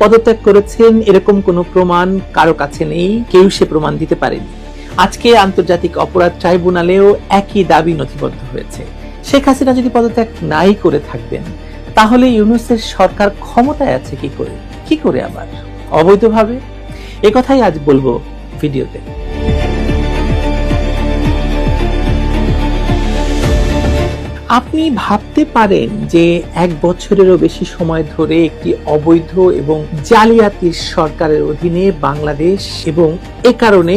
পদত্যাগ করেছেন, এরকম কোনো প্রমাণ কারও কাছে নেই, কেউ সে প্রমাণ দিতে পারেনি। আজকে আন্তর্জাতিক অপরাধ ট্রাইব্যুনালেও একই দাবি নথিবদ্ধ হয়েছে। শেখ হাসিনা যদি পদত্যাগ নাই করে থাকবেন, তাহলে ইউনুসের সরকার ক্ষমতায় আছে কি করে? কি করে আবার? অবৈধভাবে? কথাই আজ বলব ভিডিওতে। আপনি ভাবতে পারেন যে এক বছরেরও বেশি সময় ধরে একটি অবৈধ এবং জালিয়াতির সরকারের অধীনে বাংলাদেশ এবং এ কারণে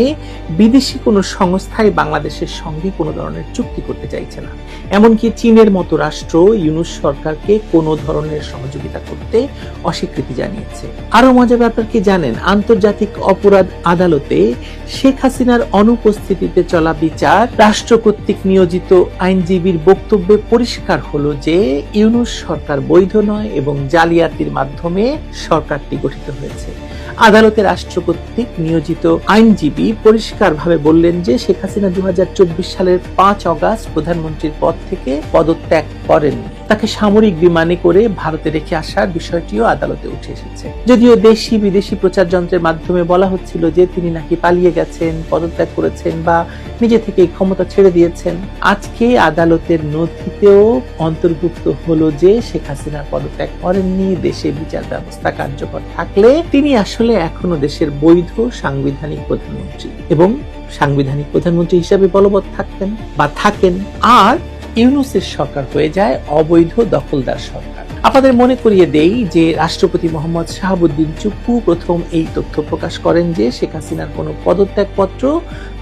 বিদেশি কোনো সংস্থায় বাংলাদেশের সঙ্গে কোনো ধরনের চুক্তি করতে চাইছে না। এমনকি চীনের মতো রাষ্ট্র ইউনুস সরকারকে কোনো ধরনের সহযোগিতা করতে অস্বীকৃতি জানিয়েছে। আরও মজার ব্যাপার কি জানেন? আন্তর্জাতিক অপরাধ আদালতে শেখ হাসিনার অনুপস্থিতিতে চলা বিচার রাষ্ট্র কর্তৃক নিয়োজিত আইনজীবীর বক্তব্যে পরিষ্কার হলো যে ইউনুস সরকার বৈধ নয় এবং জালিয়াতির মাধ্যমে সরকারটি গঠিত হয়েছে। আদালতে রাষ্ট্র কর্তৃক নিয়োজিত আইনজীবী পরিষ্কারভাবে বললেন যে শেখ হাসিনা দু হাজার চব্বিশ সালের পাঁচ অগাস্ট প্রধানমন্ত্রীর পদ থেকে পদত্যাগ করেন তাকে সামরিক বিমানে করে ভারতে রেখে আসার বিষয়টিও আদালতে উঠে এসেছে। যদিও দেশি বিদেশি প্রচার যন্ত্রের মাধ্যমে বলা হচ্ছিল যে তিনি নাকি পালিয়ে গেছেন, পদত্যাগ করেছেন বা নিজে থেকে ক্ষমতা ছেড়ে দিয়েছেন। আজকে আদালতের নথিতেও অন্তর্ভুক্ত হলো যে শেখ হাসিনা পদত্যাগ করেননি, দেশে বিচার ব্যবস্থা কার্যকর থাকলে তিনি আসলে এখনও দেশের বৈধ সাংবিধানিক প্রধানমন্ত্রী এবং সাংবিধানিক প্রধানমন্ত্রী হিসাবে বলবৎ থাকতেন বা থাকেন। আর ইউনুসের সরকার হয়ে যায় অবৈধ দখলদার সরকার। আপনাদের মনে করিয়ে দেই যে রাষ্ট্রপতি মোহাম্মদ শাহাবুদ্দিন চুপ্পু প্রথম এই তথ্য প্রকাশ করেন যে শেখ হাসিনার কোনো পদত্যাগপত্র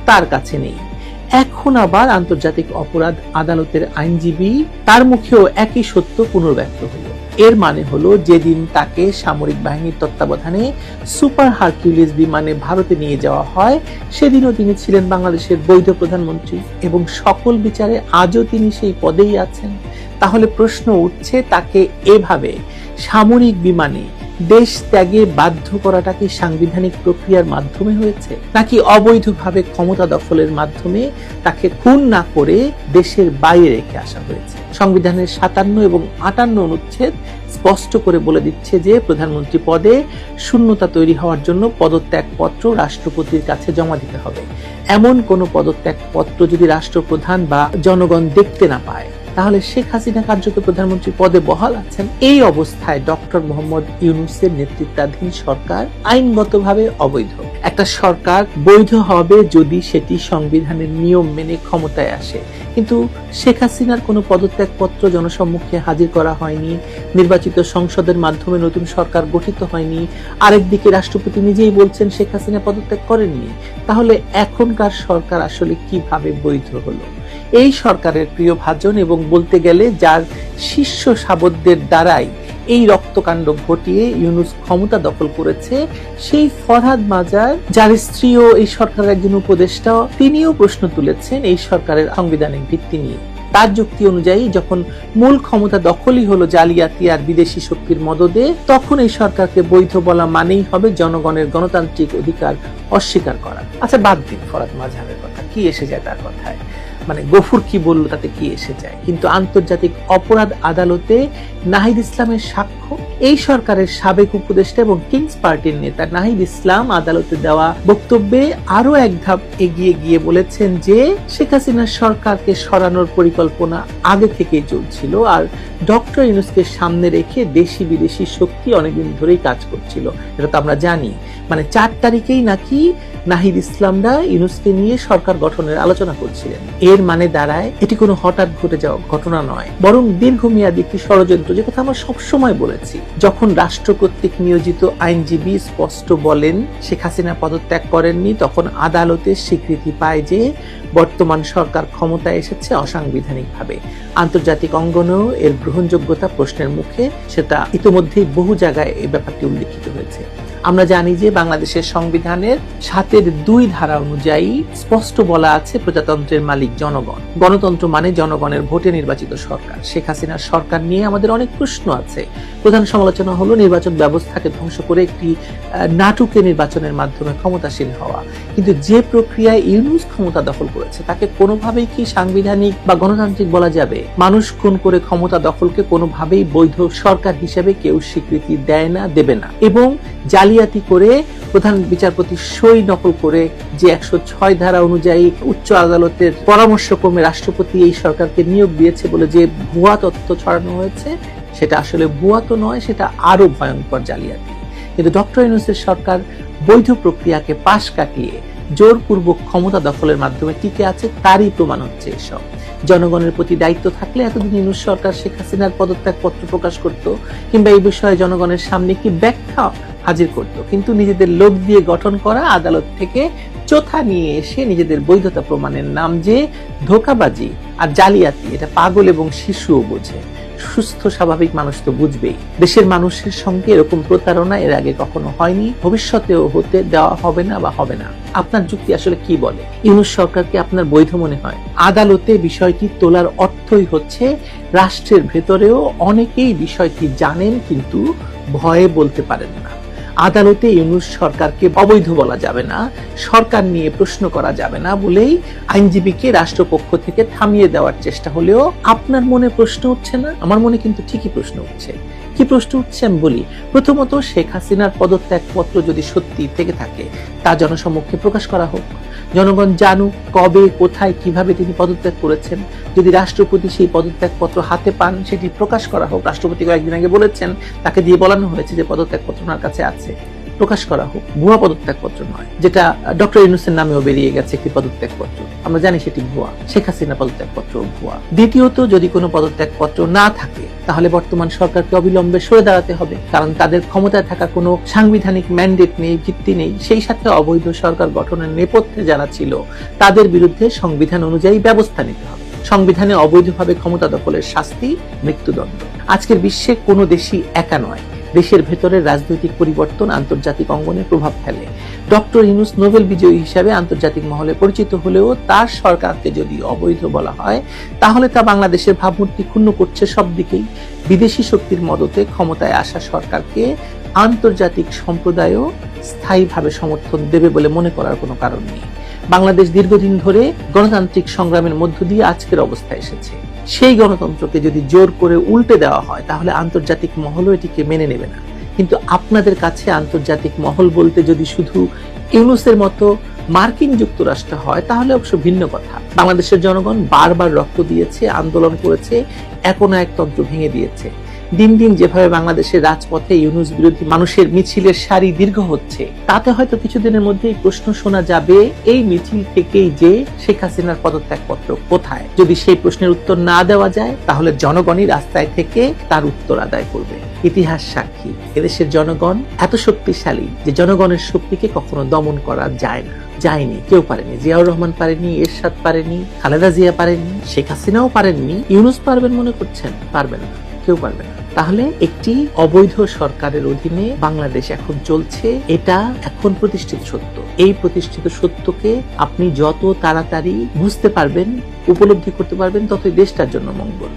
তার কাছে নেই। এখন আবার আন্তর্জাতিক অপরাধ আদালতের আইনজীবী তার মুখেও একই সত্য পুনর্ব্যক্ত হলো। এর মানে হলো যেদিন তাকে সামরিক বাহিনীর তত্ত্বাবধানে সুপার হারকিউলিস বিমানে ভারতে নিয়ে যাওয়া হয়, সেদিনও তিনি ছিলেন বাংলাদেশের বৈধ প্রধানমন্ত্রী এবং সকল বিচারে আজও তিনি সেই পদেই আছেন। তাহলে প্রশ্ন উঠছে তাকে এভাবে সামরিক বিমানে দেশ ত্যাগে বাধ্য করাটা কি সাংবিধানিক প্রক্রিয়ার মাধ্যমে হয়েছে? নাকি অবৈধভাবে ক্ষমতা দখলের মাধ্যমে তাকে খুন না করে দেশের বাইরে রেখে আসা হয়েছে? সংবিধানের সাতান্ন এবং আটান্ন অনুচ্ছেদ স্পষ্ট করে বলে দিচ্ছে যে, প্রধানমন্ত্রী পদে শূন্যতা তৈরি হওয়ার জন্য পদত্যাগ পত্র রাষ্ট্রপতির কাছে জমা দিতে হবে। এমন কোনো পদত্যাগ পত্র যদি রাষ্ট্রপ্রধান বা জনগণ দেখতে না পায় তাহলে শেখ হাসিনা কার্যত প্রধানমন্ত্রী পদে বহাল আছেন। এই অবস্থায় ডক্টর মোহাম্মদ ইউনুসের নেতৃত্বাধীন সরকার আইনগতভাবে অবৈধ। একটা সরকার বৈধ হবে যদি সেটি সংবিধানের নিয়ম মেনে ক্ষমতায় আসে। কিন্তু শেখ হাসিনার কোনো পদত্যাগপত্র জনসম্মুখে হাজির করা হয়নি। নির্বাচিত সংসদের মাধ্যমে নতুন সরকার গঠিত হয়নি। আরেকদিকে রাষ্ট্রপতি নিজেই বলছেন শেখ হাসিনা পদত্যাগ করেননি। তাহলে এখনকার সরকার আসলে কীভাবে বৈধ হলো? এই সরকারের প্রিয় ভাজন এবং বলতে গেলে যার শীর্ষ সাবদ্দের দ্বারাই এই রক্তকাণ্ড ঘটিয়ে ইউনুস ক্ষমতা দখল করেছে, সেই ফরহাদ মাজার, যার স্ত্রীও এই সরকারের একজন উপদেষ্টা, তিনিও প্রশ্ন তুলেছেন এই সরকারের সাংবিধানিক ভিত্তি নিয়ে। তার যুক্তি অনুযায়ী, যখন মূল ক্ষমতা দখলই হলো জালিয়াতি আর বিদেশি শক্তির মদদে, তখন এই সরকারকে বৈধ বলা মানেই হবে জনগণের গণতান্ত্রিক অধিকার অস্বীকার করা। আচ্ছা বাদ দিন ফরাদ মাঝহাবের কথা, কি এসে যায় তার কথায়? মানে গফুর কি বলল তাতে কি এসে যায়? কিন্তু আন্তর্জাতিক অপরাধ আদালতে নাহিদ ইসলামের সাক্ষ্য এই সরকারের সাবেক উপদেষ্টা এবং কিংস পার্টির নেতা নাহিদ ইসলাম আদালতে দেওয়া বক্তব্যে আরও এক ধাপ এগিয়ে গিয়ে বলেছেন যে শেখ হাসিনার সরকারকে সরানোর পরিকল্পনা আগে থেকেই চলছিল আর ডক্টর ইউনুসকে সামনে রেখে দেশি বিদেশি শক্তি অনেকদিন ধরেই কাজ করছিল। এটা তো আমরা জানি। মানে চার তারিখেই নাকি নাহিদ ইসলামরা ইউনুসকে নিয়ে সরকার গঠনের আলোচনা করছিলেন। এর মানে দাঁড়ায় এটি কোনো হঠাৎ ঘটে যাওয়া ঘটনা নয়। বরং দীর্ঘমেয়াদী একটি ষড়যন্ত্র, যে কথা আমরা সবসময় বলেছি যখন রাষ্ট্র কর্তৃক নিয়োজিত আইনজীবী স্পষ্ট বলেন, শেখ হাসিনা পদত্যাগ করেননি, তখন আদালতের স্বীকৃতি পায় যে বর্তমান সরকার ক্ষমতায় এসেছে অসাংবিধানিকভাবে। আন্তর্জাতিক অঙ্গনেও এর গ্রহণযোগ্যতা প্রশ্নের মুখে, সেটা ইতোমধ্যেই বহু জায়গায় এই ব্যাপারটি উল্লেখিত হয়েছে। আমরা জানি যে বাংলাদেশের সংবিধানের সাতের দুই ধারা অনুযায়ী স্পষ্ট বলা আছে প্রজাতন্ত্রের মালিক জনগণ। গণতন্ত্র মানে জনগণের ভোটে নির্বাচিত সরকার। শেখ হাসিনার সরকার নিয়ে আমাদের অনেক প্রশ্ন আছে। প্রধান সমালোচনা হলো নির্বাচন ব্যবস্থাকে ধ্বংস করে একটি নাটুকে নির্বাচনের মাধ্যমে ক্ষমতাসীন হওয়া। কিন্তু যে প্রক্রিয়ায় ইউনুস ক্ষমতা দখল করেছে, তাকে কোনোভাবেই কি সাংবিধানিক বা গণতান্ত্রিক বলা যাবে? মানুষ খুন করে ক্ষমতা দখলকে কোনোভাবেই বৈধ সরকার হিসেবে কেউ স্বীকৃতি দেয় না, দেবে না। এবং জালিয়াতি করে প্রধান বিচারপতি সই নকল করে যে একশো ছয় ধারা অনুযায়ী উচ্চ আদালতের পরামর্শক্রমে রাষ্ট্রপতি এই সরকারকে নিয়োগ দিয়েছে বলে যে ভুয়া তথ্য ছড়ানো হয়েছে, সেটা আসলে ভুয়া তো নয়, সেটা আরও ভয়ঙ্কর জালিয়াতি। কিন্তু ডক্টর ইউনুসের সরকার বৈধ প্রক্রিয়াকে পাশ কাটিয়ে জোরপূর্বক ক্ষমতা দখলের মাধ্যমে টিকে আছে, তারই প্রমাণ হচ্ছে এসব। জনগণের প্রতি দায়িত্ব থাকলে এতদিন ইউনুস সরকার শেখ হাসিনার পদত্যাগ পত্র প্রকাশ করত কিংবা এই বিষয়ে জনগণের সামনে কি ব্যাখ্যা হাজির করত। কিন্তু নিজেদের লোক দিয়ে গঠন করা আদালত থেকে চোথা নিয়ে এসে নিজেদের বৈধতা প্রমাণের নাম যে ধোকাবাজি আর জালিয়াতি, এটা পাগল এবং শিশুও বোঝে। সুস্থ, স্বাভাবিক মানুষ তো বুঝবেই। দেশের মানুষের সঙ্গে এরকম প্রতারণা এর আগে কখনো হয়নি, ভবিষ্যতেও হতে দেওয়া হবে না বা হবে না। আপনার যুক্তি আসলে কি বলে? ইউনুস সরকারকে আপনার বৈধ মনে হয়? আদালতে বিষয়টি তোলার অর্থই হচ্ছে, রাষ্ট্রের ভেতরেও অনেকেই বিষয়টি জানেন কিন্তু ভয়ে বলতে পারেন না। আদালতে ইউনুস সরকারকে অবৈধ বলা যাবে না, সরকার নিয়ে প্রশ্ন করা যাবে না বলেই আইনজীবীকে রাষ্ট্রপক্ষ থেকে থামিয়ে দেওয়ার চেষ্টা হলেও আপনার মনে প্রশ্ন উঠছে না? আমার মনে কিন্তু ঠিকই প্রশ্ন উঠছে। কি প্রশ্ন উঠছে আমি বলি, প্রথমত শেখ হাসিনার পদত্যাগ পত্র যদি সত্যি থেকে থাকে, তা জনসমক্ষে প্রকাশ করা হোক। জনগণ জানুক কবে, কোথায়, কীভাবে তিনি পদত্যাগ করেছেন। যদি রাষ্ট্রপতি সেই পদত্যাগ পত্র হাতে পান, সেটি প্রকাশ করা হোক। রাষ্ট্রপতি কয়েকদিন আগে বলেছেন, তাকে দিয়ে বলানো হয়েছে যে পদত্যাগ পত্র ওনার কাছে আছে। প্রকাশ করা হোক, ভুয়া পদত্যাগ পত্র নয়, যেটা ডক্টর ইউনুসের নামেও বেরিয়ে গেছে একটি পদত্যাগ পত্র। আমরা জানি সেটি ভুয়া। শেখ হাসিনা পদত্যাগ পত্র ভুয়া। দ্বিতীয়ত, যদি কোনো পদত্যাগ পত্র না থাকে, তাহলে বর্তমান সরকারকে অবিলম্বে সরে দাঁড়াতে হবে, কারণ তাদের ক্ষমতায় থাকা কোনো সাংবিধানিক ম্যান্ডেট নেই, ভিত্তি নেই। সেই সাথে অবৈধ সরকার গঠনের নেপথ্যে যারা ছিল, তাদের বিরুদ্ধে সংবিধান অনুযায়ী ব্যবস্থা নিতে হবে। সংবিধানে অবৈধভাবে ক্ষমতা দখলের শাস্তি মৃত্যুদণ্ড। আজকের বিশ্বে কোনো দেশই একা নয়। দেশের ভেতরের রাজনৈতিক পরিবর্তন আন্তর্জাতিক অঙ্গনে প্রভাব ফেলে। ডক্টর ইনুস নোবেল বিজয়ী হিসাবে আন্তর্জাতিক মহলে পরিচিত হলেও তার সরকারকে যদি অবৈধ বলা হয়, তাহলে তা বাংলাদেশের ভাবমূর্তি ক্ষুণ্ণ করছে সব দিকেই। বিদেশি শক্তির মদতে ক্ষমতায় আসা সরকারকে আন্তর্জাতিক সম্প্রদায়ও স্থায়ীভাবে সমর্থন দেবে বলে মনে করার কোনো কারণ নেই। বাংলাদেশ দীর্ঘদিন ধরে গণতান্ত্রিক সংগ্রামের মধ্য দিয়ে আজকের অবস্থায় এসেছে। সেই গণতন্ত্রকে যদি জোর করে উল্টে দেওয়া হয়, তাহলে আন্তর্জাতিক মহলও এটিকে মেনে নেবে না। কিন্তু আপনাদের কাছে আন্তর্জাতিক মহল বলতে যদি শুধু ইউনুসের মতো মার্কিন যুক্তরাষ্ট্র হয়, তাহলে অবশ্য ভিন্ন কথা। বাংলাদেশের জনগণ বারবার রক্ত দিয়েছে, আন্দোলন করেছে, এখন একতন্ত্র ভেঙে দিয়েছে। দিন দিন যেভাবে বাংলাদেশের রাজপথে ইউনুস বিরোধী মানুষের মিছিলের সারি দীর্ঘ হচ্ছে, তাতে হয়তো কিছুদিনের মধ্যে এই প্রশ্ন শোনা যাবে, এই মিছিল থেকেই যে শেখ হাসিনার পদত্যাগপত্র কোথায়? যদি সেই প্রশ্নের উত্তর না দেওয়া যায়, তাহলে জনগণই রাস্তায় থেকে তার উত্তর আদায় করবে। ইতিহাস সাক্ষী, এদেশের জনগণ এত শক্তিশালী যে জনগণের শক্তিকে কখনো দমন করা যায় না। যায়নি, কেউ পারেনি, জিয়াউর রহমান পারেনি, এরশাদ পারেনি, খালেদা জিয়া পারেনি, শেখ হাসিনাও পারেননি, ইউনুস পারবেন মনে করছেন, পারবেন না। কেউ পারবে। না তাহলে একটি অবৈধ সরকারের অধীনে বাংলাদেশ এখন চলছে, এটা এখন প্রতিষ্ঠিত সত্য। এই প্রতিষ্ঠিত সত্যকে আপনি যত তাড়াতাড়ি বুঝতে পারবেন, উপলব্ধি করতে পারবেন, ততই দেশটার জন্য মঙ্গল।